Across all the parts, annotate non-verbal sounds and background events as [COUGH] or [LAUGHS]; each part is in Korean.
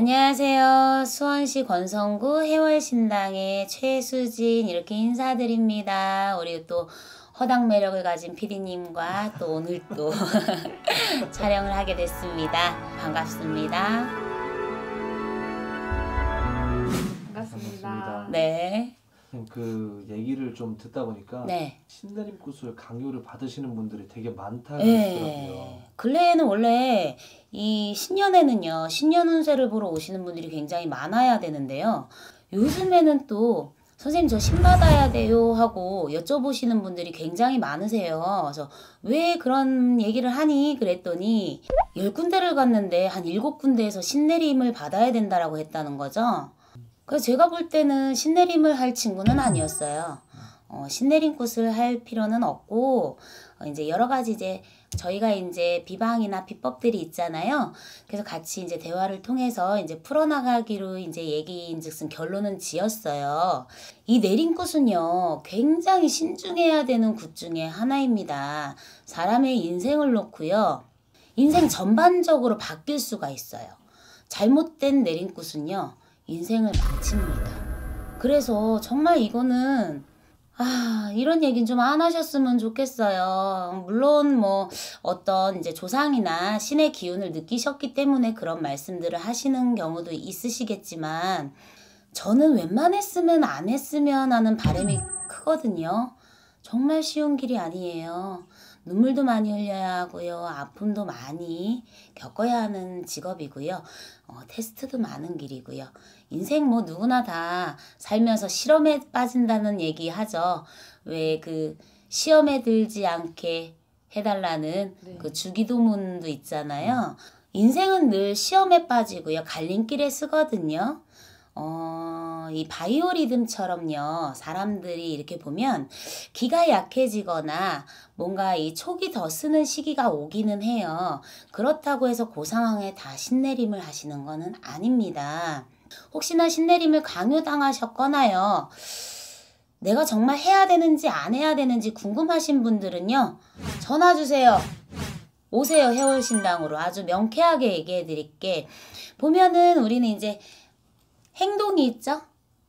안녕하세요. 수원시 권성구 해월신당의 최수진 이렇게 인사드립니다. 우리 또 허당 매력을 가진 피디님과 또 오늘 또 [LAUGHS] 촬영을 하게 됐습니다. 반갑습니다. 그 얘기를 좀 듣다 보니까 네. 신내림 구슬 강요를 받으시는 분들이 되게 많다는 네. 거더라고요. 근래에는 원래 이 신년에는요, 신년 운세를 보러 오시는 분들이 굉장히 많아야 되는데요. 요즘에는 또 선생님 저 신 받아야 돼요 하고 여쭤보시는 분들이 굉장히 많으세요. 그래서 왜 그런 얘기를 하니 그랬더니 열 군데를 갔는데 한 일곱 군데에서 신내림을 받아야 된다라고 했다는 거죠. 그래서 제가 볼 때는 신내림을 할 친구는 아니었어요. 어, 신내림 꽃을 할 필요는 없고 어, 이제 여러 가지 이제 저희가 이제 비방이나 비법들이 있잖아요. 그래서 같이 이제 대화를 통해서 이제 풀어나가기로 이제 얘기인즉슨 결론은 지었어요. 이 내림꽃은요, 굉장히 신중해야 되는 굿 중에 하나입니다. 사람의 인생을 놓고요, 인생 전반적으로 바뀔 수가 있어요. 잘못된 내림꽃은요, 인생을 망칩니다. 그래서 정말 이거는 아, 이런 얘기는 좀 안 하셨으면 좋겠어요. 물론 뭐 어떤 이제 조상이나 신의 기운을 느끼셨기 때문에 그런 말씀들을 하시는 경우도 있으시겠지만 저는 웬만했으면 안 했으면 하는 바람이 크거든요. 정말 쉬운 길이 아니에요. 눈물도 많이 흘려야 하고요. 아픔도 많이 겪어야 하는 직업이고요. 어, 테스트도 많은 길이고요. 인생 뭐 누구나 다 살면서 실험에 빠진다는 얘기 하죠. 왜 그 시험에 들지 않게 해달라는 네. 그 주기도문도 있잖아요. 인생은 늘 시험에 빠지고요. 갈림길에 쓰거든요. 어, 이 바이오리듬처럼요. 사람들이 이렇게 보면 기가 약해지거나 뭔가 이 촉이 더 쓰는 시기가 오기는 해요. 그렇다고 해서 그 상황에 다 신내림을 하시는 거는 아닙니다. 혹시나 신내림을 강요당하셨거나요. 내가 정말 해야 되는지 안 해야 되는지 궁금하신 분들은요. 전화 주세요. 오세요. 해월신당으로 아주 명쾌하게 얘기해 드릴게. 보면은 우리는 이제 행동이 있죠.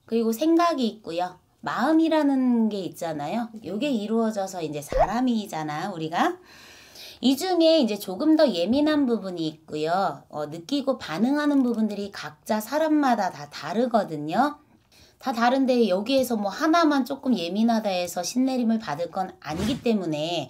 그리고 생각이 있고요. 마음이라는 게 있잖아요. 요게 이루어져서 이제 사람이잖아, 우리가. 이 중에 이제 조금 더 예민한 부분이 있고요. 어, 느끼고 반응하는 부분들이 각자 사람마다 다 다르거든요. 다 다른데 여기에서 뭐 하나만 조금 예민하다 해서 신내림을 받을 건 아니기 때문에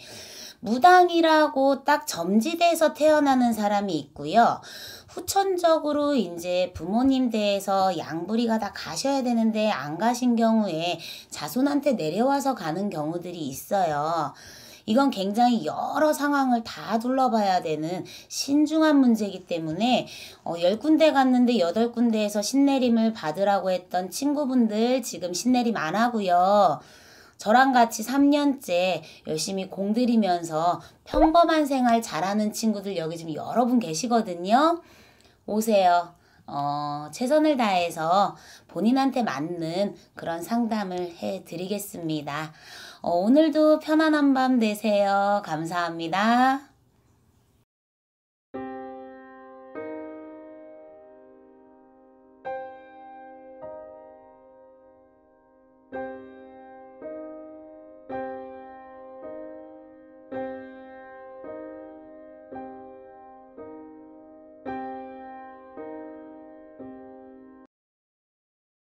무당이라고 딱 점지돼서 태어나는 사람이 있고요. 후천적으로 이제 부모님 대에서 양부리가 다 가셔야 되는데 안 가신 경우에 자손한테 내려와서 가는 경우들이 있어요. 이건 굉장히 여러 상황을 다 둘러봐야 되는 신중한 문제이기 때문에 어, 10군데 갔는데 8군데에서 신내림을 받으라고 했던 친구분들 지금 신내림 안 하고요. 저랑 같이 3년째 열심히 공들이면서 평범한 생활 잘하는 친구들 여기 지금 여러 분 계시거든요. 오세요. 어, 최선을 다해서 본인한테 맞는 그런 상담을 해 드리겠습니다. 어, 오늘도 편안한 밤 되세요. 감사합니다.